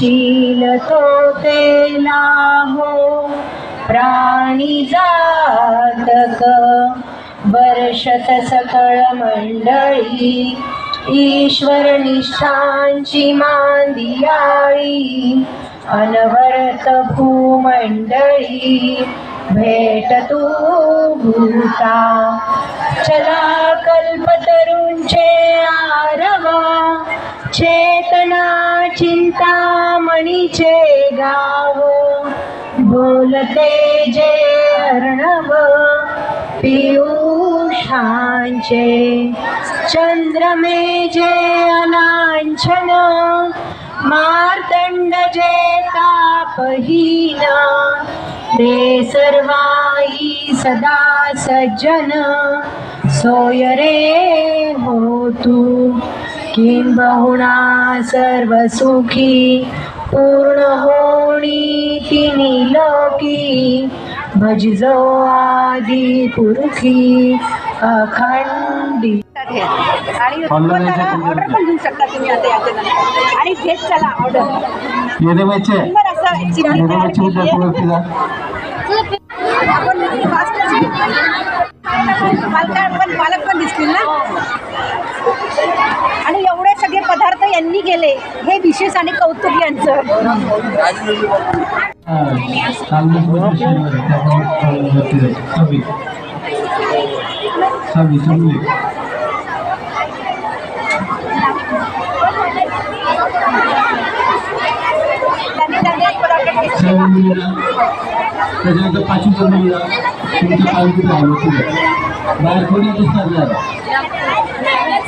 शील तो तेला हो प्राणी जातक. वर्षत सकळ मंडळी ईश्वर निष्ठांची मांदियाळी अनवरत भूमंडळी भेट तू भूता. चला कल्पतरुंचे गाव बोलते जे अर्णव पियुषांचे चंद्रमे जे अलांछन मार्तंड जे तापहीन ते सर्वाई सदा सज्जन सोय रे हो तू किंबहुना सर्व सुखी पूर्ण होणी तिनी लोकी. भजजो आदी पुरुखी अखंडी. आणि ऑर्डर पण देऊ शकता तुम्ही आता याच्यानंतर. आणि घेत चला ऑर्डर. आपण पालक पण दिसतील ना आणि एवढे सगळे पदार्थ यांनी केले हे विशेष आणि कौतुक यांचं. त्याच्यानंतर पाचवी मुलीला तुमच्या बाहेर कोणी दिसणार नाही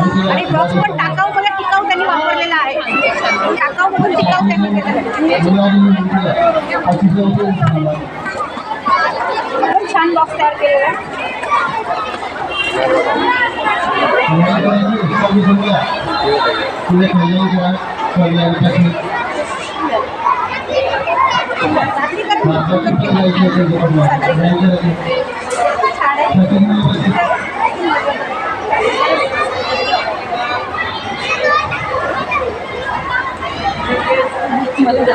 आणि बॉक्स पण टाकाऊ बघा टिकाऊ त्यांनी वापरलेला आहे. टाकाऊ म्हणून टिकाऊ त्यांनी केलेला खूप छान बॉक्स तयार केलेला आहे. छान आहे हे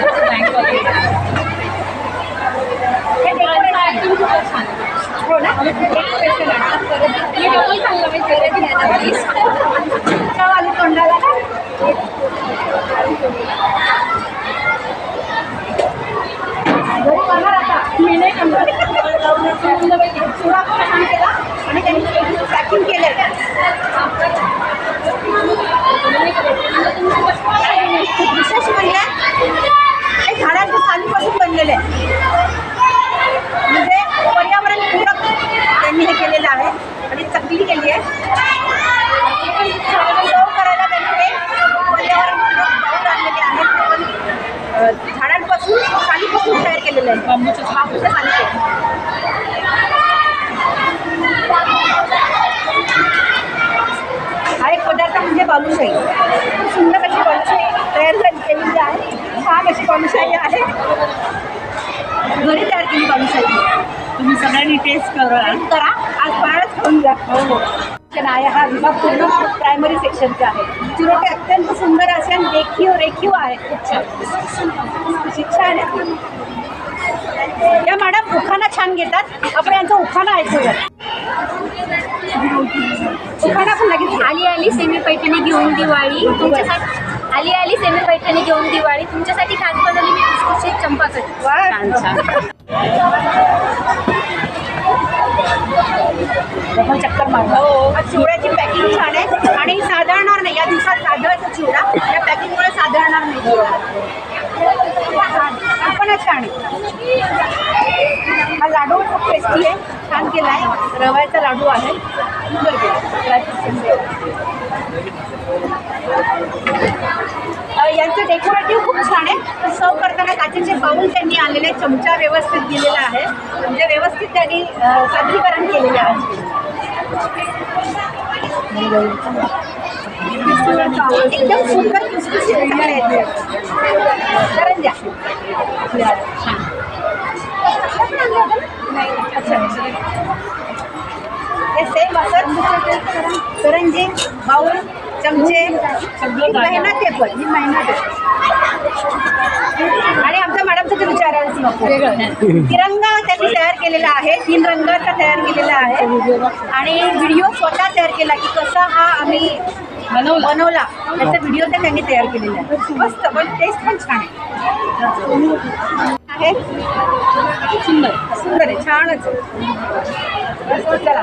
decoration हो ना Decoration आहे. चव आली तोंडाला ना? घरी करणार आता. मी नाही करणार. चुरा पण छान केला आणि त्यांनी पॅकिंग केलं विशेष म्हणजे हे झाडांच्या सालीपासून बनलेले आहे म्हणजे पर्यावरण पूरक त्यांनी हे केलेलं आहे आणि चकली केली आहे सर्व करायला त्यांनी हे पर्यावरण पूरक बाऊल आणलेले आहेत ते पण अ, झाडांपासून सालीपासून तयार केलेले आहे बांबूच्या बांबूच्या सालीपासून हा एक म्हणजे खूप सुंदर अशी बालुशाही तयार झाली केलेली आहे छान अशी बालुशाही आहे. घरी तयार केली बालुशाही तुम्ही सगळ्यांनी टेस्ट करा. करा. आज फराळच खाऊन जा हो हो. सेक्शन आहे हा विभाग पूर्ण प्रायमरी सेक्शनचा आहे. चिरोटे अत्यंत सुंदर असे आणि रेखीव रेखीव आहे खूप छान. छान आहे या मॅडम उखाणा छान घेतात. आपण यांचा उखाणा ऐकूया. उखाणा पण लगेच. आली आली सेमी पैठणी घेऊन दिवाळी. तुमच्यासाठी आली आली सेमी पैठणी घेऊन दिवाळी. तुमच्यासाठी खास बनवली मी छान डबल चक्कर मारतो हा. चिवड्याची पॅकिंग छान आहे. आणि साधारणार नाही. या दिवसात साधळाचा चिवडा. या पॅकिंगमुळे साधारणार नाही छान आणि आहे हा लाडू खूप टेस्टी आहे छान केला आहे रव्याचा लाडू आहे. सुंदर केला यांचं डेकोरेटिव्ह खूप छान आहे. सर्व करताना काचेचे आणलेले चमचा व्यवस्थित दिलेला आहे. म्हणजे व्यवस्थित त्यांनी सादरीकरण केलेले आहे. एकदम सुंदर खुसखुशीत झाले आहेत अच्छा हे सेम करंजी बाऊल चमचे मेहनत आहे पण ही मेहनत आहे आणि आमच्या मॅडमचं तर विचारायलाच नको तिरंगा त्यांनी तयार केलेला आहे तीन रंगाचा तयार केलेला आहे. आणि व्हिडिओ स्वतः तयार केला की कसा हा आम्ही बनवला. बनवला. त्याचा व्हिडिओ तर त्यांनी तयार केलेला आहे. मस्त पण टेस्ट पण छान आहे. सुंदर. सुंदर आहे छानच चला.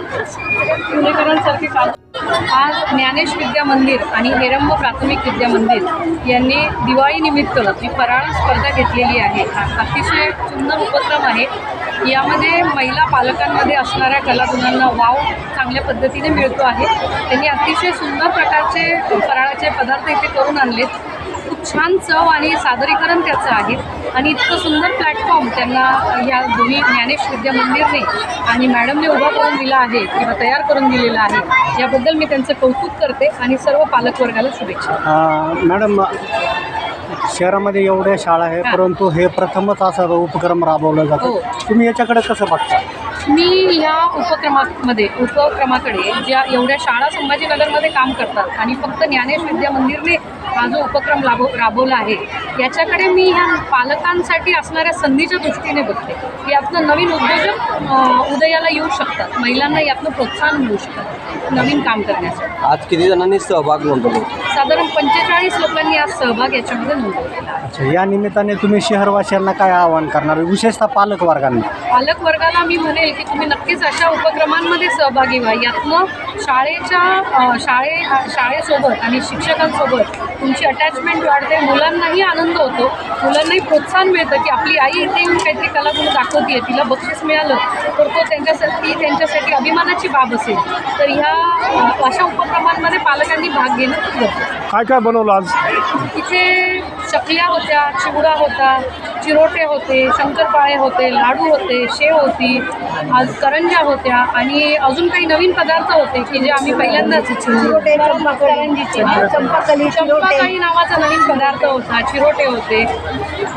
पुणेकरांसारखे काम आज ज्ञानेश विद्या मंदिर आणि हेरंब प्राथमिक विद्या मंदिर यांनी दिवाळीनिमित्त जी फराळ स्पर्धा घेतलेली आहे अतिशय सुंदर उपक्रम आहे. यामध्ये महिला पालकांमध्ये असणाऱ्या कलागुणांना वाव चांगल्या पद्धतीने मिळतो आहे. त्यांनी अतिशय सुंदर प्रकारचे फराळाचे पदार्थ इथे करून आणलेत. खूप छान चव आणि सादरीकरण त्याचं आहे. आणि इतकं सुंदर प्लॅटफॉर्म त्यांना या दोन्ही ज्ञानेश विद्या मंदिरने आणि मॅडमने उभा करून दिला आहे किंवा तयार करून दिलेला आहे. याबद्दल मी त्यांचं कौतुक करते आणि सर्व पालकवर्गाला शुभेच्छा. मॅडम शहरामध्ये एवढ्या शाळा आहे परंतु हे प्रथमच असा उपक्रम राबवला जातो. हो. तुम्ही याच्याकडे कसं बघता? मी या उपक्रमामध्ये उपक्रमाकडे ज्या एवढ्या शाळा संभाजीनगरमध्ये काम करतात आणि फक्त ज्ञानेश विद्या मंदिरने हा जो उपक्रम राबव राबवला आहे याच्याकडे मी ह्या पालकांसाठी असणाऱ्या संधीच्या दृष्टीने बघते. की यातनं नवीन उद्योजक उदयाला येऊ शकतात. महिलांना यातनं प्रोत्साहन मिळू शकतं. नवीन काम करण्यासाठी. आज किती जणांनी सहभाग नोंदवला साधारण पंचेचाळीस लोकांनी आज सहभाग याच्यामध्ये नोंदवलेला आहे. अच्छा या निमित्ताने तुम्ही शहरवासियांना काय आवाहन करणार? विशेषतः पालक वर्गांना. पालक वर्गाला मी म्हणेल की तुम्ही नक्कीच अशा उपक्रमांमध्ये सहभागी व्हा. यातनं शाळेच्या अ, शाळे शाळेसोबत आणि शिक्षकांसोबत तुमची अटॅचमेंट वाढते. मुलांनाही आनंद होतो. मुलांनाही प्रोत्साहन मिळतं की आपली आई इथे येऊन काहीतरी कलागुण दाखवते तिला बक्षीस मिळालं तर तो त्यांच्यासाठी त्यांच्यासाठी अभिमानाची बाब असेल. तर ह्या अ, अशा उपक्रमांमध्ये पालकांनी भाग घेणं खूप गरजेचं आहे. काय काय बनवलं आज तिथे चकल्या होत्या चिवडा होता चिरोटे होते शंकरपाळे होते लाडू होते शेव होती आज करंज्या होत्या आणि अजून काही नवीन पदार्थ होते की जे आम्ही पहिल्यांदाच चिरोटे, चंपाकली, चंपाकली. चंपाकळी नावाचा नवीन पदार्थ होता चिरोटे होते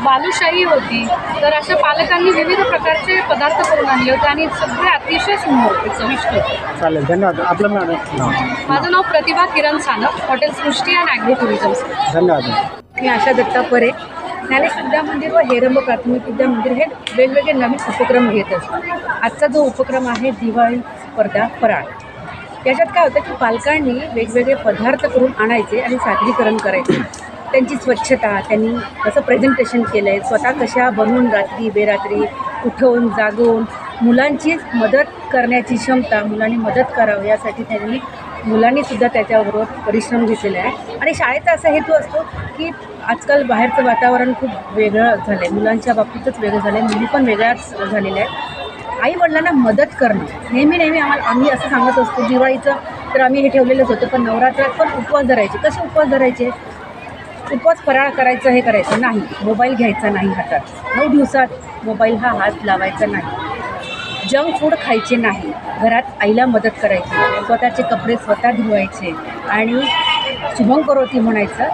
बालुशाही होती तर अशा पालकांनी विविध प्रकारचे पदार्थ करून आणले होते आणि सगळे अतिशय सुंदर होते चविष्ट होते. चालेल धन्यवाद. आपलं मॅडम नाव. माझं नाव Pratibha Kiran Sanap hotel Srushti and agro tourism. धन्यवाद. मी आशा दत्ता परे. ज्ञानेश विद्या मंदिर व हेरंब प्राथमिक विद्या मंदिर हे वेगवेगळे नवीन उपक्रम घेत असतात. आजचा जो उपक्रम आहे दिवाळी स्पर्धा फराळ. याच्यात काय होतं की पालकांनी वेगवेगळे पदार्थ करून आणायचे आणि सादरीकरण करायचे. त्यांची स्वच्छता त्यांनी कसं प्रेझेंटेशन केलं आहे स्वतः कशा बनवून रात्री बेरात्री उठवून जागवून मुलांचीच मदत करण्याची क्षमता मुलांनी मदत करावं यासाठी त्यांनी मुलांनीसुद्धा त्याच्याबरोबर परिश्रम घेतलेला आहे. आणि शाळेचा असा हेतू असतो की आजकाल बाहेरचं वातावरण खूप वेगळं झालं आहे मुलांच्या बाबतीतच वेगळं झालं आहे मुली पण वेगळ्याच झालेल्या आहेत. आई वडिलांना मदत करणं. नेहमी नेहमी आम्हाला आम्ही असं सांगत असतो दिवाळीचं तर आम्ही हे ठेवलेलंच होतं पण नवरात्रात पण उपवास धरायचे. कसे उपवास धरायचे? उपवास फराळ करायचं हे करायचं नाही. मोबाईल घ्यायचा नाही हातात. नऊ दिवसात मोबाईल हा हात लावायचा नाही. जंक फूड खायचे नाही. घरात आईला मदत करायची. स्वतःचे कपडे स्वतः धुवायचे आणि शुभम करोती म्हणायचं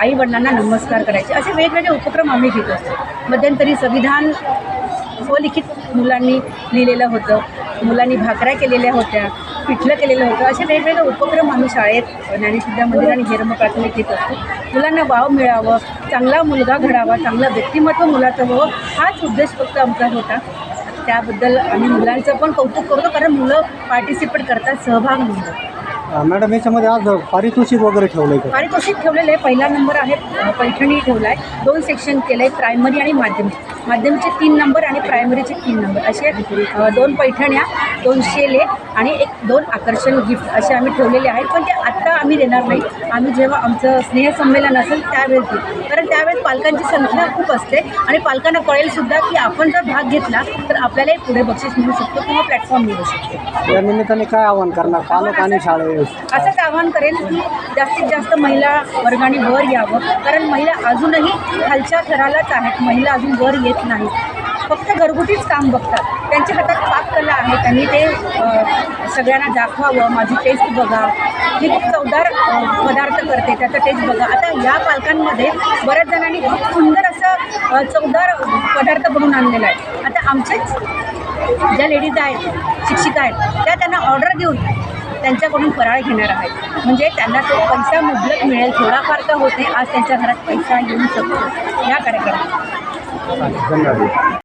आई वडिलांना नमस्कार करायचे. असे वेगवेगळे उपक्रम आम्ही घेत असतो. मध्यंतरी संविधान स्वलिखित मुलांनी लिहिलेलं होतं. मुलांनी भाकऱ्या केलेल्या होत्या. पिठलं केलेलं होतं. असे वेगवेगळे उपक्रम आम्ही शाळेत ज्ञानेशविद्या मंदिर आणि हेरम प्राथमिक घेत असतो. मुलांना वाव मिळावं चांगला मुलगा घडावा चांगलं व्यक्तिमत्व मुलाचं व्हावं हाच उद्देश फक्त आमचा होता. त्याबद्दल आम्ही मुलांचं पण कौतुक करतो कारण मुलं पार्टिसिपेट करतात सहभाग अं, मॅडम याच्यामध्ये आज पारितोषिक वगैरे ठेवलं आहे पारितोषिक ठेवलेलं आहे. पहिला नंबर आहे पैठणी ठेवला आहे दोन सेक्शन केलं आहे प्रायमरी आणि माध्यमिक. माध्यमिकचे तीन नंबर आणि प्रायमरीचे तीन नंबर. असे दोन पैठण्या दोन शेले आणि एक दोन आकर्षण गिफ्ट असे आम्ही ठेवलेले आहेत. पण ते आत्ता आम्ही देणार नाही. आम्ही जेव्हा आमचं स्नेहसंमेलन असेल त्यावेळेस देऊ. कारण त्यावेळेस पालकांची संख्या खूप असते आणि पालकांना कळेल सुद्धा की आपण जर भाग घेतला तर आपल्यालाही पुढे बक्षीस मिळू शकतो किंवा प्लॅटफॉर्म मिळू शकतो. या निमित्ताने काय आवाहन करणार? पालक आणि शाळे असंच आवाहन करेन की जास्तीत जास्त महिला वर्गाने वर यावं. कारण महिला अजूनही खालच्या थरालाच आहेत. महिला अजून वर येत नाही फक्त घरगुतीच काम बघतात. त्यांच्या हातात पाककला आहे. त्यांनी ते सगळ्यांना दाखवावं. माझी टेस्ट बघा. मी खूप चवदार पदार्थ करते. त्याचा टेस्ट बघा. आता या पालकांमध्ये बऱ्याच जणांनी खूप सुंदर असं चवदार पदार्थ बनवून आणलेला आहे. आता आमचेच ज्या लेडीज आहेत शिक्षिका आहेत त्या त्यांना ऑर्डर देऊन त्यांच्याकडून फराळ घेणार आहेत. म्हणजे त्यांना तो पैसा मुबलक मिळेल. थोडाफार का होते. आज त्यांच्या घरात पैसा येऊ शकतो. या कार्यक्रमात. धन्यवाद.